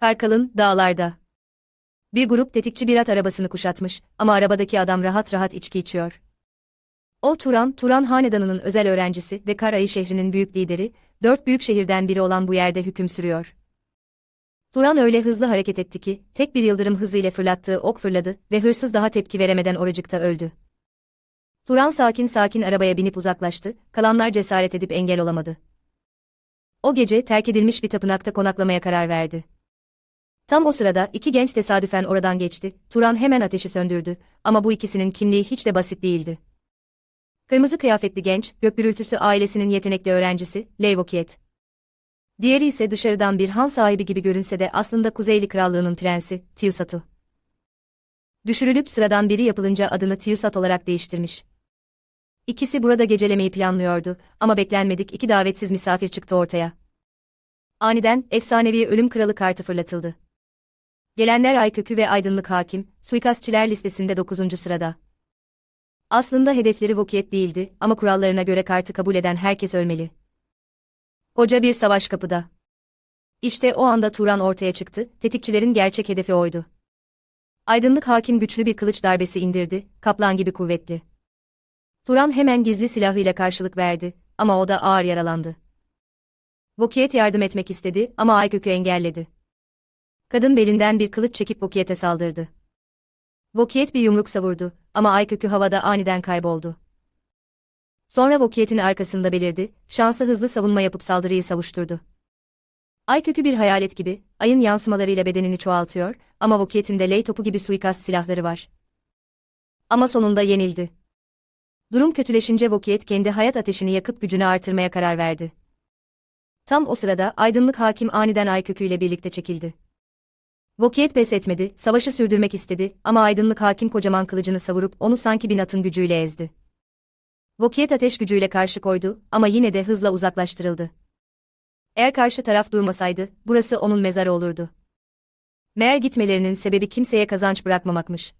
Karkal'ın dağlarda. Bir grup tetikçi bir at arabasını kuşatmış ama arabadaki adam rahat rahat içki içiyor. O Turan, Turan Hanedanı'nın özel öğrencisi ve Karayı şehrinin büyük lideri, dört büyük şehirden biri olan bu yerde hüküm sürüyor. Turan öyle hızlı hareket etti ki, tek bir yıldırım hızıyla fırlattığı ok fırladı ve hırsız daha tepki veremeden oracıkta öldü. Turan sakin sakin arabaya binip uzaklaştı, kalanlar cesaret edip engel olamadı. O gece terk edilmiş bir tapınakta konaklamaya karar verdi. Tam o sırada iki genç tesadüfen oradan geçti, Turan hemen ateşi söndürdü ama bu ikisinin kimliği hiç de basit değildi. Kırmızı kıyafetli genç, gök gürültüsü ailesinin yetenekli öğrencisi, Leyvokiet. Diğeri ise dışarıdan bir han sahibi gibi görünse de aslında Kuzeyli Krallığı'nın prensi, Tiusatu. Düşürülüp sıradan biri yapılınca adını Tiusat olarak değiştirmiş. İkisi burada gecelemeyi planlıyordu ama beklenmedik iki davetsiz misafir çıktı ortaya. Aniden efsanevi ölüm kralı kartı fırlatıldı. Gelenler Aykökü ve Aydınlık Hakim, suikastçiler listesinde 9. sırada. Aslında hedefleri Vokiyet değildi ama kurallarına göre kartı kabul eden herkes ölmeli. Koca bir savaş kapıda. İşte o anda Turan ortaya çıktı, tetikçilerin gerçek hedefi oydu. Aydınlık hakim güçlü bir kılıç darbesi indirdi, kaplan gibi kuvvetli. Turan hemen gizli silahıyla karşılık verdi ama o da ağır yaralandı. Vokiyet yardım etmek istedi ama Aykök'ü engelledi. Kadın belinden bir kılıç çekip Vokiyet'e saldırdı. Vokiyet bir yumruk savurdu ama Aykök'ü havada aniden kayboldu. Sonra Vokiyet'in arkasında belirdi, şansı hızlı savunma yapıp saldırıyı savuşturdu. Aykök'ü bir hayalet gibi, ayın yansımalarıyla bedenini çoğaltıyor ama Vokiyet'in de ley topu gibi suikast silahları var. Ama sonunda yenildi. Durum kötüleşince Vokiyet kendi hayat ateşini yakıp gücünü artırmaya karar verdi. Tam o sırada aydınlık hakim aniden Aykök'ü ile birlikte çekildi. Vokiyet pes etmedi, savaşı sürdürmek istedi ama aydınlık hakim kocaman kılıcını savurup onu sanki bir atın gücüyle ezdi. Vokiyet ateş gücüyle karşı koydu ama yine de hızla uzaklaştırıldı. Eğer karşı taraf durmasaydı, burası onun mezarı olurdu. Meğer gitmelerinin sebebi kimseye kazanç bırakmamakmış.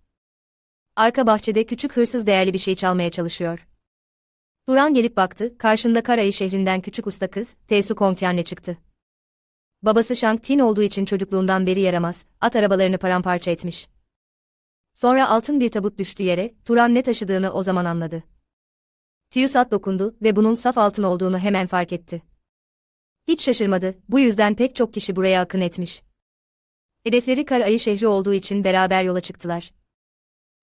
Arka bahçede küçük hırsız değerli bir şey çalmaya çalışıyor. Duran gelip baktı, karşında Karayı şehrinden küçük usta kız, Tesu Komtian'le çıktı. Babası Shang Tin olduğu için çocukluğundan beri yaramaz, at arabalarını paramparça etmiş. Sonra altın bir tabut düştü yere, Turan ne taşıdığını o zaman anladı. Tiusat dokundu ve bunun saf altın olduğunu hemen fark etti. Hiç şaşırmadı, bu yüzden pek çok kişi buraya akın etmiş. Hedefleri Karayı şehri olduğu için beraber yola çıktılar.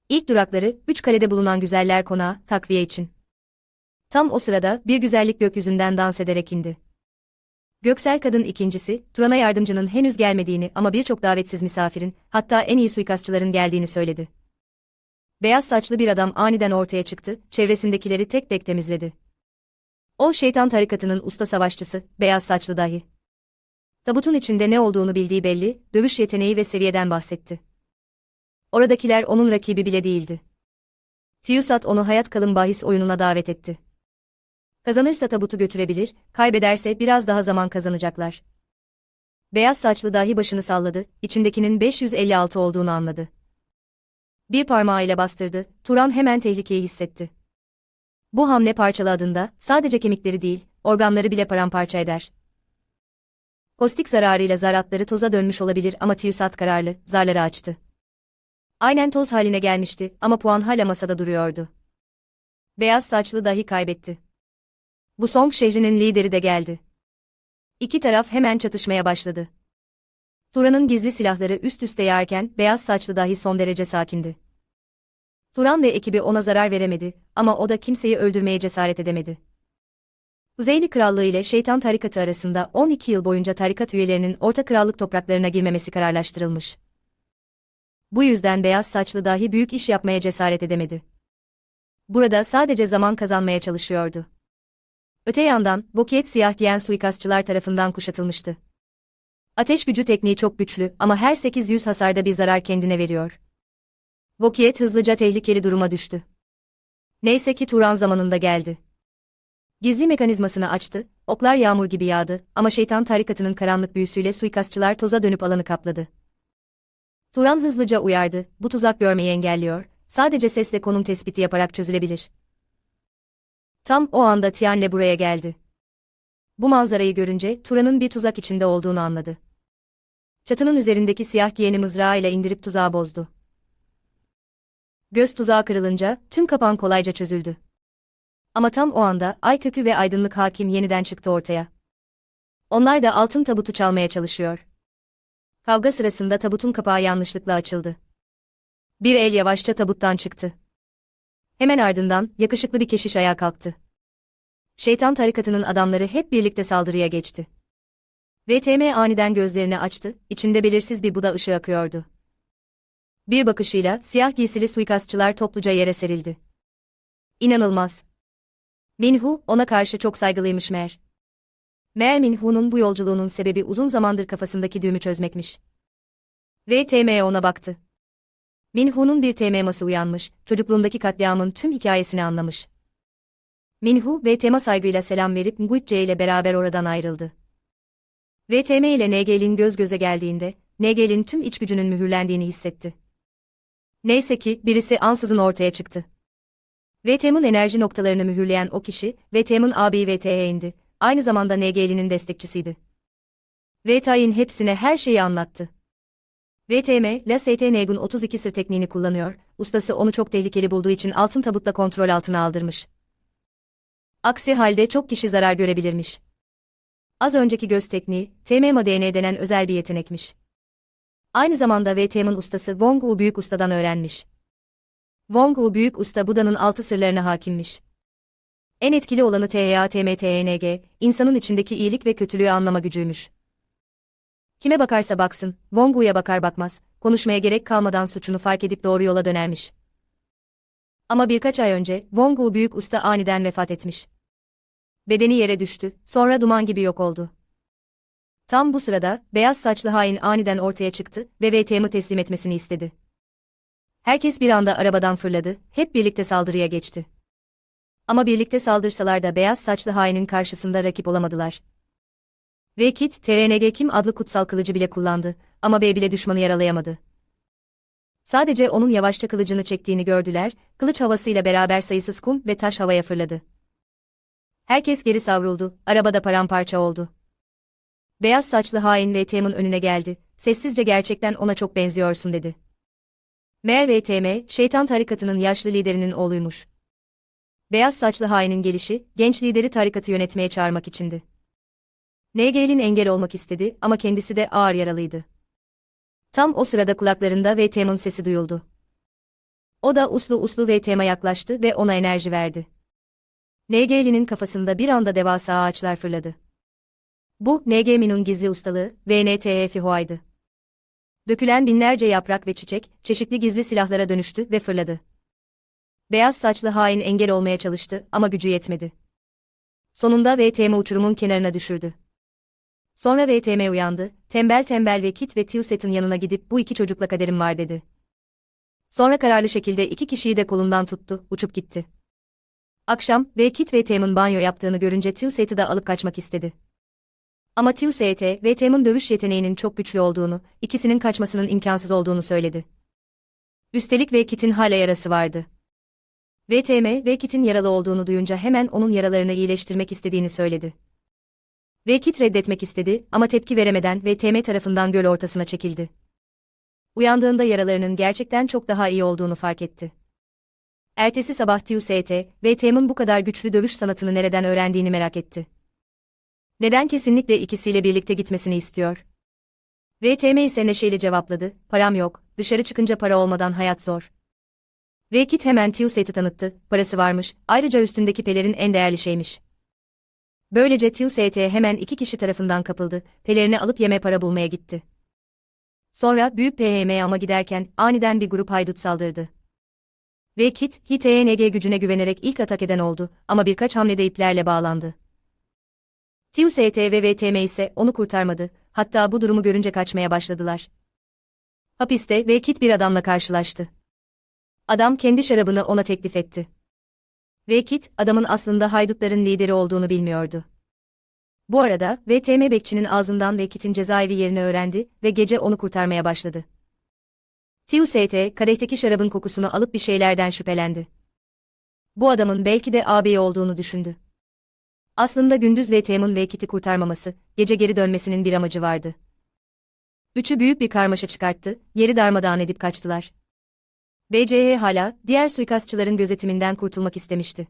İlk durakları, üç kalede bulunan güzeller konağı, takviye için. Tam o sırada, bir güzellik gökyüzünden dans ederek indi. Göksel kadın ikincisi, Turan'a yardımcının henüz gelmediğini ama birçok davetsiz misafirin, hatta en iyi suikastçıların geldiğini söyledi. Beyaz saçlı bir adam aniden ortaya çıktı, çevresindekileri tek tek temizledi. O şeytan tarikatının usta savaşçısı, beyaz saçlı dahi. Tabutun içinde ne olduğunu bildiği belli, dövüş yeteneği ve seviyeden bahsetti. Oradakiler onun rakibi bile değildi. Tiusat onu hayat kalın bahis oyununa davet etti. Kazanırsa tabutu götürebilir, kaybederse biraz daha zaman kazanacaklar. Beyaz saçlı dahi başını salladı, içindekinin 556 olduğunu anladı. Bir parmağıyla bastırdı, Turan hemen tehlikeyi hissetti. Bu hamle parçaladığında, sadece kemikleri değil, organları bile paramparça eder. Kostik zararıyla zaratları toza dönmüş olabilir ama Tiusat kararlı, zarları açtı. Aynen toz haline gelmişti ama puan hala masada duruyordu. Beyaz saçlı dahi kaybetti. Bu Song şehrinin lideri de geldi. İki taraf hemen çatışmaya başladı. Turan'ın gizli silahları üst üste yağarken beyaz saçlı dahi son derece sakindi. Turan ve ekibi ona zarar veremedi ama o da kimseyi öldürmeye cesaret edemedi. Kuzeyli Krallığı ile Şeytan Tarikatı arasında 12 yıl boyunca tarikat üyelerinin Orta Krallık topraklarına girmemesi kararlaştırılmış. Bu yüzden beyaz saçlı dahi büyük iş yapmaya cesaret edemedi. Burada sadece zaman kazanmaya çalışıyordu. Öte yandan, Bokiyet siyah giyen suikastçılar tarafından kuşatılmıştı. Ateş gücü tekniği çok güçlü ama her 800 hasarda bir zarar kendine veriyor. Bokiyet hızlıca tehlikeli duruma düştü. Neyse ki Turan zamanında geldi. Gizli mekanizmasını açtı, oklar yağmur gibi yağdı ama şeytan tarikatının karanlık büyüsüyle suikastçılar toza dönüp alanı kapladı. Turan hızlıca uyardı, bu tuzak görmeyi engelliyor, sadece sesle konum tespiti yaparak çözülebilir. Tam o anda Tian'le buraya geldi. Bu manzarayı görünce Turan'ın bir tuzak içinde olduğunu anladı. Çatının üzerindeki siyah giyeni mızrağıyla indirip tuzağı bozdu. Göz tuzağı kırılınca tüm kapan kolayca çözüldü. Ama tam o anda ay kökü ve aydınlık hakim yeniden çıktı ortaya. Onlar da altın tabutu çalmaya çalışıyor. Kavga sırasında tabutun kapağı yanlışlıkla açıldı. Bir el yavaşça tabuttan çıktı. Hemen ardından yakışıklı bir keşiş ayağa kalktı. Şeytan tarikatının adamları hep birlikte saldırıya geçti. VTM aniden gözlerini açtı, içinde belirsiz bir Buda ışığı akıyordu. Bir bakışıyla siyah giysili suikastçılar topluca yere serildi. İnanılmaz. Minhu ona karşı çok saygılıymış meğer. Meğer Minhu'nun bu yolculuğunun sebebi uzun zamandır kafasındaki düğümü çözmekmiş. VTM ona baktı. Minhu'nun bir TM'ması uyanmış, çocukluğundaki katliamın tüm hikayesini anlamış. Minhu, VTM'a saygıyla selam verip Nguitce ile beraber oradan ayrıldı. VTM ile Negel'in göz göze geldiğinde, Negel'in tüm iç gücünün mühürlendiğini hissetti. Neyse ki, birisi ansızın ortaya çıktı. VTM'in enerji noktalarını mühürleyen o kişi, VTM'in abi VT'ye indi, aynı zamanda Negel'in destekçisiydi. VT'in hepsine her şeyi anlattı. VTM, La STNG'un 32 sır tekniğini kullanıyor, ustası onu çok tehlikeli bulduğu için altın tabutla kontrol altına aldırmış. Aksi halde çok kişi zarar görebilirmiş. Az önceki göz tekniği, TMMDN denen özel bir yetenekmiş. Aynı zamanda VTM'in ustası Wong Wu büyük ustadan öğrenmiş. Wong Wu büyük usta Buda'nın altı sırlarına hakimmiş. En etkili olanı THATMTNG, insanın içindeki iyilik ve kötülüğü anlama gücüymüş. Kime bakarsa baksın, Wong Wu'ya bakar bakmaz, konuşmaya gerek kalmadan suçunu fark edip doğru yola dönermiş. Ama birkaç ay önce, Wong Wu büyük usta aniden vefat etmiş. Bedeni yere düştü, sonra duman gibi yok oldu. Tam bu sırada, beyaz saçlı hain aniden ortaya çıktı ve VTM'i teslim etmesini istedi. Herkes bir anda arabadan fırladı, hep birlikte saldırıya geçti. Ama birlikte saldırsalar da beyaz saçlı hainin karşısında rakip olamadılar. Ve Kit, TRNG Kim adlı kutsal kılıcı bile kullandı ama B bile düşmanı yaralayamadı. Sadece onun yavaşça kılıcını çektiğini gördüler, kılıç havasıyla beraber sayısız kum ve taş havaya fırladı. Herkes geri savruldu, arabada paramparça oldu. Beyaz saçlı hain VTM'in önüne geldi, sessizce gerçekten ona çok benziyorsun dedi. Meğer VTM, şeytan tarikatının yaşlı liderinin oğluymuş. Beyaz saçlı hainin gelişi, genç lideri tarikatı yönetmeye çağırmak içindi. NGL'in engel olmak istedi ama kendisi de ağır yaralıydı. Tam o sırada kulaklarında VTM'in sesi duyuldu. O da uslu uslu VTM'a yaklaştı ve ona enerji verdi. NGL'nin kafasında bir anda devasa ağaçlar fırladı. Bu, NGM'nin gizli ustalığı, VNTF-HOA'ydı. Dökülen binlerce yaprak ve çiçek, çeşitli gizli silahlara dönüştü ve fırladı. Beyaz saçlı hain engel olmaya çalıştı ama gücü yetmedi. Sonunda VTM uçurumun kenarına düşürdü. Sonra VTM uyandı, tembel tembel ve Kit ve Tiuset'in yanına gidip bu iki çocukla kaderim var dedi. Sonra kararlı şekilde iki kişiyi de kolundan tuttu, uçup gitti. Akşam, ve Kit ve Tem'in banyo yaptığını görünce Tiuset'i de alıp kaçmak istedi. Ama Tiuset ve Tem'in dövüş yeteneğinin çok güçlü olduğunu, ikisinin kaçmasının imkansız olduğunu söyledi. Üstelik ve Kit'in hala yarası vardı. VTM ve Kit'in yaralı olduğunu duyunca hemen onun yaralarını iyileştirmek istediğini söyledi. Ve Kit reddetmek istedi ama tepki veremeden VTM tarafından göl ortasına çekildi. Uyandığında yaralarının gerçekten çok daha iyi olduğunu fark etti. Ertesi sabah TUST, VTM'in bu kadar güçlü dövüş sanatını nereden öğrendiğini merak etti. Neden kesinlikle ikisiyle birlikte gitmesini istiyor? VTM ise neşeyle cevapladı, param yok, dışarı çıkınca para olmadan hayat zor. Ve Kit hemen Tiuset'i tanıttı, parası varmış, ayrıca üstündeki pelerin en değerli şeymiş. Böylece Tiuset hemen iki kişi tarafından kapıldı, pelerini alıp yeme para bulmaya gitti. Sonra büyük PHM ama giderken aniden bir grup haydut saldırdı. Ve Kit, HTNG gücüne güvenerek ilk atak eden oldu ama birkaç hamlede iplerle bağlandı. Tiuset ve VTM ise onu kurtarmadı, hatta bu durumu görünce kaçmaya başladılar. Hapiste ve Kit bir adamla karşılaştı. Adam kendi şarabını ona teklif etti. Ve Kit, adamın aslında haydutların lideri olduğunu bilmiyordu. Bu arada, VTM bekçinin ağzından ve Kit'in cezaevi yerini öğrendi ve gece onu kurtarmaya başladı. Tiuset, kadehteki şarabın kokusunu alıp bir şeylerden şüphelendi. Bu adamın belki de ağabeyi olduğunu düşündü. Aslında gündüz VTM'in ve Kit'i kurtarmaması, gece geri dönmesinin bir amacı vardı. Üçü büyük bir karmaşa çıkarttı, yeri darmadağın edip kaçtılar. BCH hala, diğer suikastçıların gözetiminden kurtulmak istemişti.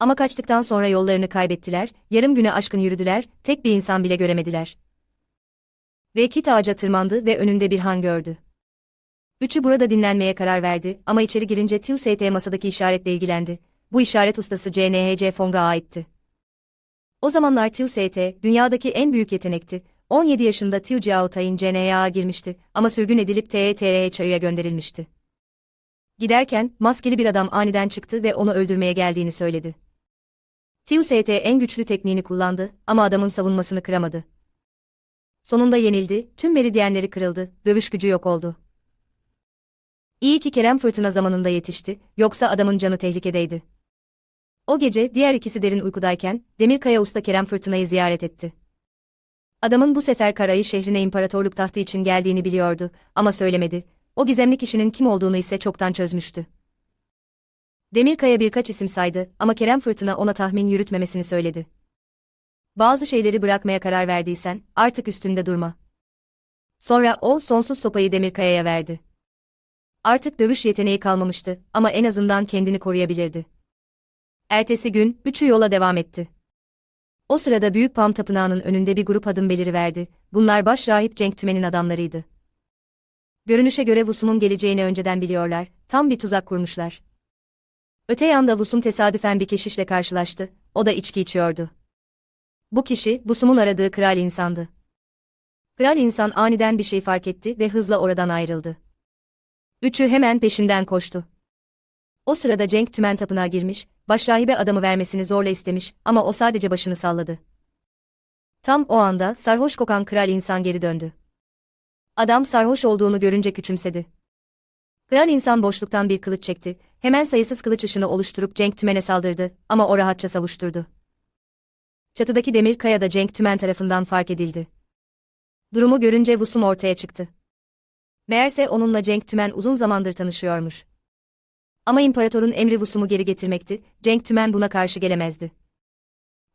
Ama kaçtıktan sonra yollarını kaybettiler, yarım güne aşkın yürüdüler, tek bir insan bile göremediler. Ve kit ağaca tırmandı ve önünde bir han gördü. Üçü burada dinlenmeye karar verdi ama içeri girince TUST masadaki işaretle ilgilendi. Bu işaret ustası CNHC Fong'a aitti. O zamanlar TUST, dünyadaki en büyük yetenekti. 17 yaşında Tiu Jiaotay'in CNA'ya girmişti ama sürgün edilip TETR'ye çayıya gönderilmişti. Giderken, maskeli bir adam aniden çıktı ve onu öldürmeye geldiğini söyledi. TUST en güçlü tekniğini kullandı ama adamın savunmasını kıramadı. Sonunda yenildi, tüm meridyenleri kırıldı, dövüş gücü yok oldu. İyi ki Kerem fırtına zamanında yetişti, yoksa adamın canı tehlikedeydi. O gece diğer ikisi derin uykudayken, Demirkaya Usta Kerem Fırtına'yı ziyaret etti. Adamın bu sefer Karayı şehrine imparatorluk tahtı için geldiğini biliyordu ama söylemedi. O gizemli kişinin kim olduğunu ise çoktan çözmüştü. Demirkaya birkaç isim saydı ama Kerem Fırtına ona tahmin yürütmemesini söyledi. Bazı şeyleri bırakmaya karar verdiysen, artık üstünde durma. Sonra o sonsuz sopayı Demirkaya'ya verdi. Artık dövüş yeteneği kalmamıştı ama en azından kendini koruyabilirdi. Ertesi gün, üçü yola devam etti. O sırada Büyük Pam Tapınağı'nın önünde bir grup adım beliriverdi. Bunlar baş rahip Cenk Tümen'in adamlarıydı. Görünüşe göre Vusum'un geleceğini önceden biliyorlar, tam bir tuzak kurmuşlar. Öte yanda Vusum tesadüfen bir keşişle karşılaştı, o da içki içiyordu. Bu kişi, Vusum'un aradığı kral insandı. Kral insan aniden bir şey fark etti ve hızla oradan ayrıldı. Üçü hemen peşinden koştu. O sırada Cenk Tümen tapınağa girmiş, başrahibe adamı vermesini zorla istemiş ama o sadece başını salladı. Tam o anda sarhoş kokan kral insan geri döndü. Adam sarhoş olduğunu görünce küçümsedi. Kral insan boşluktan bir kılıç çekti, hemen sayısız kılıç ışını oluşturup Cenk Tümen'e saldırdı ama o rahatça savuşturdu. Çatıdaki demir kaya da Cenk Tümen tarafından fark edildi. Durumu görünce Vusum ortaya çıktı. Meğerse onunla Cenk Tümen uzun zamandır tanışıyormuş. Ama imparatorun emri Vusum'u geri getirmekti, Cenk Tümen buna karşı gelemezdi.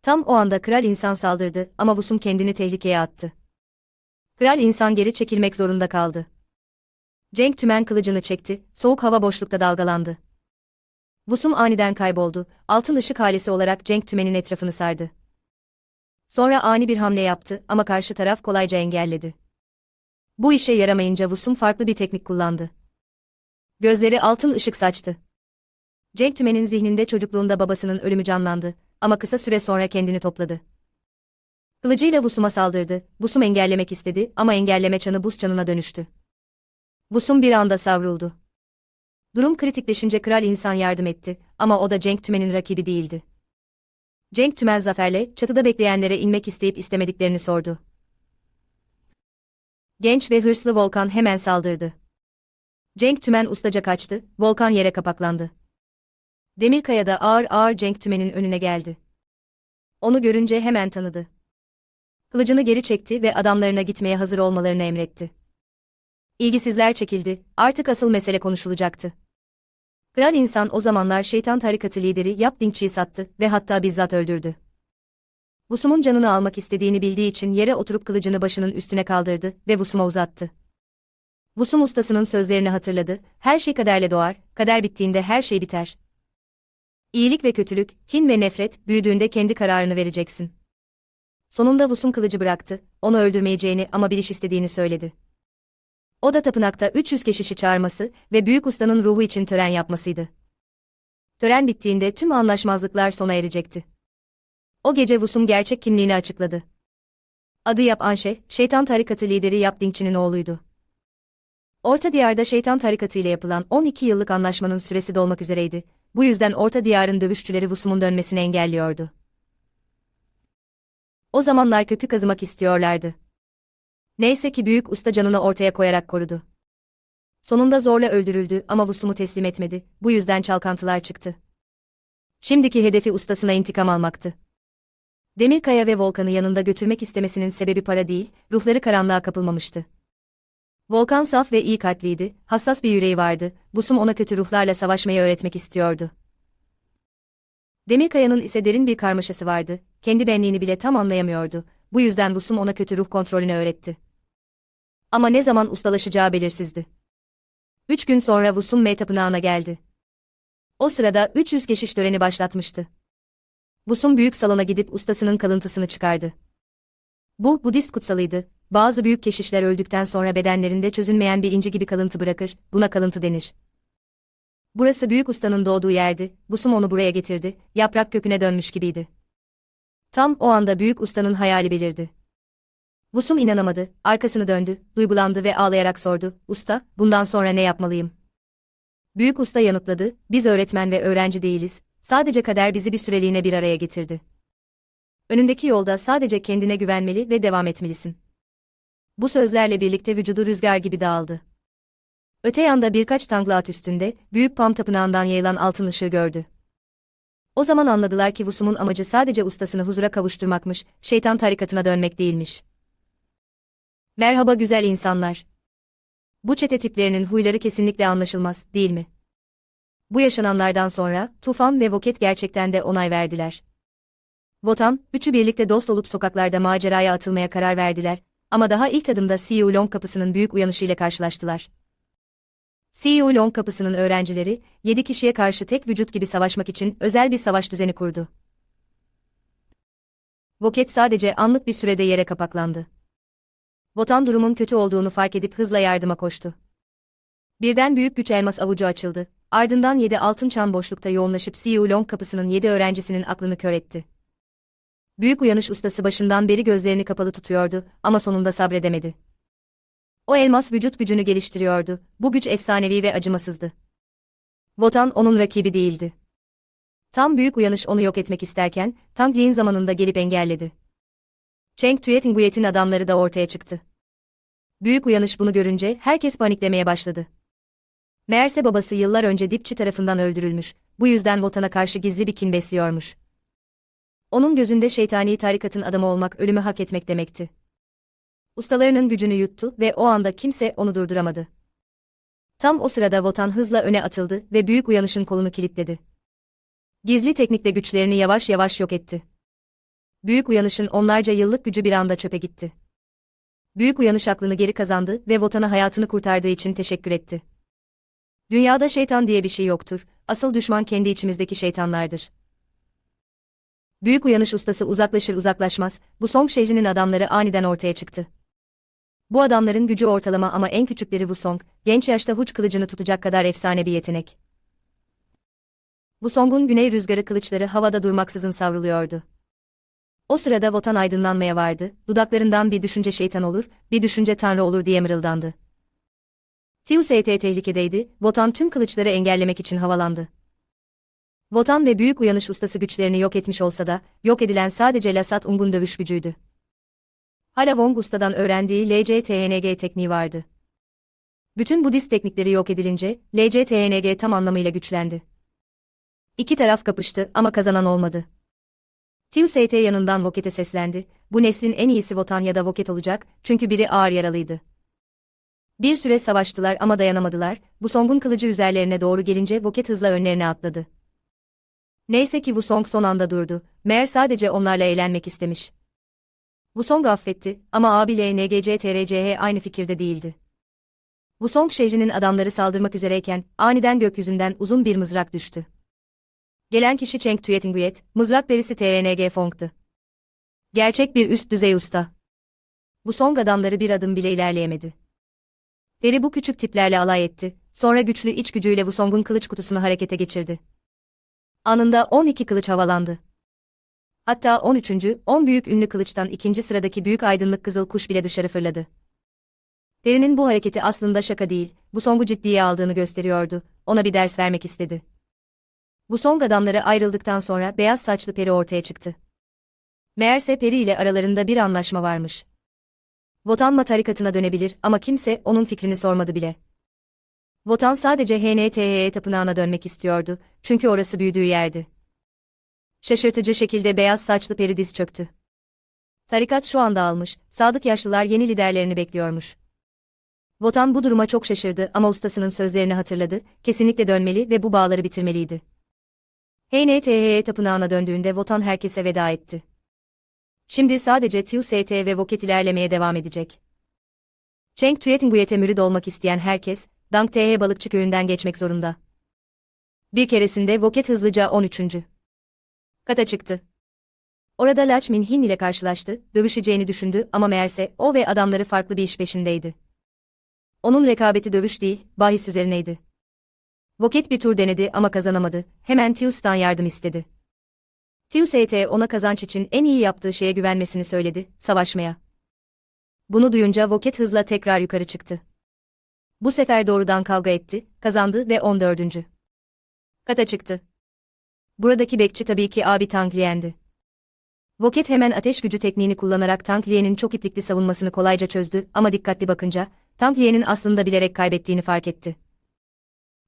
Tam o anda kral insan saldırdı ama Vusum kendini tehlikeye attı. Kral insan geri çekilmek zorunda kaldı. Cenk Tümen kılıcını çekti, soğuk hava boşlukta dalgalandı. Vusum aniden kayboldu, altın ışık halesi olarak Cenk Tümen'in etrafını sardı. Sonra ani bir hamle yaptı ama karşı taraf kolayca engelledi. Bu işe yaramayınca Vusum farklı bir teknik kullandı. Gözleri altın ışık saçtı. Cenk Tümen'in zihninde çocukluğunda babasının ölümü canlandı ama kısa süre sonra kendini topladı. Kılıcıyla Vusum'a saldırdı, Vusum engellemek istedi ama engelleme çanı buz çanına dönüştü. Vusum bir anda savruldu. Durum kritikleşince kral insan yardım etti ama o da Cenk Tümen'in rakibi değildi. Cenk Tümen zaferle çatıda bekleyenlere inmek isteyip istemediklerini sordu. Genç ve hırslı Volkan hemen saldırdı. Cenk Tümen ustaca kaçtı, Volkan yere kapaklandı. Demirkaya da ağır ağır Cenk Tümen'in önüne geldi. Onu görünce hemen tanıdı. Kılıcını geri çekti ve adamlarına gitmeye hazır olmalarını emretti. İlgisizler çekildi, artık asıl mesele konuşulacaktı. Kral insan o zamanlar şeytan tarikatı lideri Yap Dingçi'yi sattı ve hatta bizzat öldürdü. Vusum'un canını almak istediğini bildiği için yere oturup kılıcını başının üstüne kaldırdı ve Vusum'a uzattı. Vusum ustasının sözlerini hatırladı, her şey kaderle doğar, kader bittiğinde her şey biter. İyilik ve kötülük, kin ve nefret, büyüdüğünde kendi kararını vereceksin. Sonunda Vusum kılıcı bıraktı, onu öldürmeyeceğini ama bir iş istediğini söyledi. O da tapınakta 300 keşişi çağırması ve büyük ustanın ruhu için tören yapmasıydı. Tören bittiğinde tüm anlaşmazlıklar sona erecekti. O gece Vusum gerçek kimliğini açıkladı. Adı Yap Anşe, şeytan tarikatı lideri Yap Dingçi'nin oğluydu. Orta Diyar'da şeytan tarikatı ile yapılan 12 yıllık anlaşmanın süresi dolmak üzereydi. Bu yüzden Orta Diyar'ın dövüşçüleri Vusum'un dönmesini engelliyordu. O zamanlar kökü kazımak istiyorlardı. Neyse ki büyük usta canını ortaya koyarak korudu. Sonunda zorla öldürüldü ama Vusum'u teslim etmedi, bu yüzden çalkantılar çıktı. Şimdiki hedefi ustasına intikam almaktı. Demirkaya ve Volkan'ı yanında götürmek istemesinin sebebi para değil, ruhları karanlığa kapılmamıştı. Volkan saf ve iyi kalpliydi, hassas bir yüreği vardı, Busum ona kötü ruhlarla savaşmayı öğretmek istiyordu. Demirkaya'nın ise derin bir karmaşası vardı, kendi benliğini bile tam anlayamıyordu, bu yüzden Busum ona kötü ruh kontrolünü öğretti. Ama ne zaman ustalaşacağı belirsizdi. Üç gün sonra Vusum M tapınağına geldi. O sırada 300 keşiş töreni başlatmıştı. Vusum büyük salona gidip ustasının kalıntısını çıkardı. Bu, Budist kutsalıydı. Bazı büyük keşişler öldükten sonra bedenlerinde çözünmeyen bir inci gibi kalıntı bırakır, buna kalıntı denir. Burası büyük ustanın doğduğu yerdi, Vusum onu buraya getirdi, yaprak köküne dönmüş gibiydi. Tam o anda büyük ustanın hayali belirdi. Vusum inanamadı, arkasını döndü, duygulandı ve ağlayarak sordu, usta, bundan sonra ne yapmalıyım? Büyük usta yanıtladı, biz öğretmen ve öğrenci değiliz, sadece kader bizi bir süreliğine bir araya getirdi. Önündeki yolda sadece kendine güvenmeli ve devam etmelisin. Bu sözlerle birlikte vücudu rüzgar gibi dağıldı. Öte yanda birkaç tangla at üstünde, büyük Pam tapınağından yayılan altın ışığı gördü. O zaman anladılar ki Vusum'un amacı sadece ustasını huzura kavuşturmakmış, şeytan tarikatına dönmek değilmiş. Merhaba güzel insanlar. Bu çete tiplerinin huyları kesinlikle anlaşılmaz, değil mi? Bu yaşananlardan sonra, Tufan ve Voket gerçekten de onay verdiler. Votan, üçü birlikte dost olup sokaklarda maceraya atılmaya karar verdiler, ama daha ilk adımda CEO Long kapısının büyük uyanışıyla karşılaştılar. CEO Long kapısının öğrencileri, 7 kişiye karşı tek vücut gibi savaşmak için özel bir savaş düzeni kurdu. Voket sadece anlık bir sürede yere kapaklandı. Votan durumun kötü olduğunu fark edip hızla yardıma koştu. Birden büyük güç elmas avucu açıldı. Ardından yedi altın çan boşlukta yoğunlaşıp CEO Long kapısının yedi öğrencisinin aklını kör etti. Büyük uyanış ustası başından beri gözlerini kapalı tutuyordu ama sonunda sabredemedi. O elmas vücut gücünü geliştiriyordu. Bu güç efsanevi ve acımasızdı. Votan onun rakibi değildi. Tam büyük uyanış onu yok etmek isterken, Tang Lin zamanında gelip engelledi. Cheng Tuyetinguyet'in adamları da ortaya çıktı. Büyük uyanış bunu görünce herkes paniklemeye başladı. Meğerse babası yıllar önce dipçi tarafından öldürülmüş, bu yüzden Votan'a karşı gizli bir kin besliyormuş. Onun gözünde şeytani tarikatın adamı olmak ölümü hak etmek demekti. Ustalarının gücünü yuttu ve o anda kimse onu durduramadı. Tam o sırada Votan hızla öne atıldı ve büyük uyanışın kolunu kilitledi. Gizli teknikle güçlerini yavaş yavaş yok etti. Büyük uyanışın onlarca yıllık gücü bir anda çöpe gitti. Büyük uyanış aklını geri kazandı ve Votan'a hayatını kurtardığı için teşekkür etti. Dünyada şeytan diye bir şey yoktur, asıl düşman kendi içimizdeki şeytanlardır. Büyük uyanış ustası uzaklaşır uzaklaşmaz, bu Song şehrinin adamları aniden ortaya çıktı. Bu adamların gücü ortalama ama en küçükleri Wusong, genç yaşta huç kılıcını tutacak kadar efsane bir yetenek. Wusong'un güney rüzgarı kılıçları havada durmaksızın savruluyordu. O sırada Votan aydınlanmaya vardı, dudaklarından bir düşünce şeytan olur, bir düşünce tanrı olur diye mırıldandı. Tiu ST tehlikedeydi, Votan tüm kılıçları engellemek için havalandı. Votan ve büyük uyanış ustası güçlerini yok etmiş olsa da, yok edilen sadece Lasat Ung'un dövüş gücüydü. Hala Wong ustadan öğrendiği LCTNG tekniği vardı. Bütün Budist teknikleri yok edilince, LCTNG tam anlamıyla güçlendi. İki taraf kapıştı ama kazanan olmadı. Tiu ST yanından Voket'e seslendi, bu neslin en iyisi Votan ya da Voket olacak, çünkü biri ağır yaralıydı. Bir süre savaştılar ama dayanamadılar, bu Song'un kılıcı üzerlerine doğru gelince Voket hızla önlerine atladı. Neyse ki Wusong son anda durdu, meğer sadece onlarla eğlenmek istemiş. Wusong affetti ama abiyle NGC TRCH aynı fikirde değildi. Wusong şehrinin adamları saldırmak üzereyken, aniden gökyüzünden uzun bir mızrak düştü. Gelen kişi Cheng Tuyetinguyet, mızrak perisi TRNG Fong'tu. Gerçek bir üst düzey usta. Wusong adamları bir adım bile ilerleyemedi. Peri bu küçük tiplerle alay etti, sonra güçlü iç gücüyle Wusong'un kılıç kutusunu harekete geçirdi. Anında 12 kılıç havalandı. Hatta 13. 10 büyük ünlü kılıçtan ikinci sıradaki büyük aydınlık kızıl kuş bile dışarı fırladı. Peri'nin bu hareketi aslında şaka değil, bu songu ciddiye aldığını gösteriyordu, ona bir ders vermek istedi. Bu song adamları ayrıldıktan sonra beyaz saçlı Peri ortaya çıktı. Meğerse Peri ile aralarında bir anlaşma varmış. Votanma tarikatına dönebilir ama kimse onun fikrini sormadı bile. Votan sadece HNTE tapınağına dönmek istiyordu, çünkü orası büyüdüğü yerdi. Şaşırtıcı şekilde beyaz saçlı peri diz çöktü. Tarikat şu anda almış, sadık yaşlılar yeni liderlerini bekliyormuş. Votan bu duruma çok şaşırdı ama ustasının sözlerini hatırladı, kesinlikle dönmeli ve bu bağları bitirmeliydi. HNTE tapınağına döndüğünde Votan herkese veda etti. Şimdi sadece Tiu ST ve Voket ilerlemeye devam edecek. Cheng Tuyetinguyete mürid olmak isteyen herkes, Dang TH balıkçı köyünden geçmek zorunda. Bir keresinde Voket hızlıca 13. kata çıktı. Orada Lachmin Hin ile karşılaştı, dövüşeceğini düşündü ama meğerse o ve adamları farklı bir iş peşindeydi. Onun rekabeti dövüş değil, bahis üzerineydi. Voket bir tur denedi ama kazanamadı, hemen Tius'tan yardım istedi. Tius ET ona kazanç için en iyi yaptığı şeye güvenmesini söyledi, savaşmaya. Bunu duyunca Voket hızla tekrar yukarı çıktı. Bu sefer doğrudan kavga etti, kazandı ve 14. kata çıktı. Buradaki bekçi tabii ki abi Tanglien'di. Voket hemen ateş gücü tekniğini kullanarak Tanglien'in çok iplikli savunmasını kolayca çözdü ama dikkatli bakınca, Tanglien'in aslında bilerek kaybettiğini fark etti.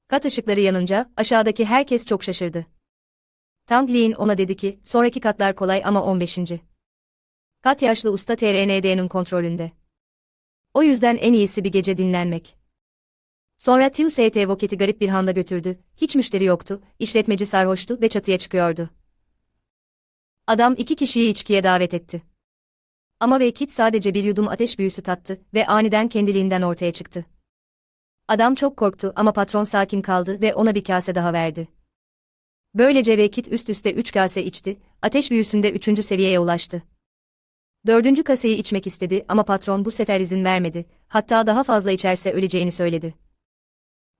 Kat ışıkları yanınca, aşağıdaki herkes çok şaşırdı. Tanglien ona dedi ki, sonraki katlar kolay ama 15. Kat yaşlı usta TRND'nin kontrolünde. O yüzden en iyisi bir gece dinlenmek. Sonra Tiu ST Voket'i garip bir handa götürdü, hiç müşteri yoktu, işletmeci sarhoştu ve çatıya çıkıyordu. Adam iki kişiyi içkiye davet etti. Ama Vekit sadece bir yudum ateş büyüsü tattı ve aniden kendiliğinden ortaya çıktı. Adam çok korktu ama patron sakin kaldı ve ona bir kase daha verdi. Böylece Vekit üst üste üç kase içti, ateş büyüsünde üçüncü seviyeye ulaştı. Dördüncü kaseyi içmek istedi ama patron bu sefer izin vermedi, hatta daha fazla içerse öleceğini söyledi.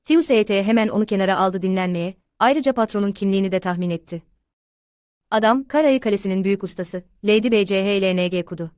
Tius ET hemen onu kenara aldı dinlenmeye, ayrıca patronun kimliğini de tahmin etti. Adam, Karayı Kalesi'nin büyük ustası, Lady BCHLNG Kudu.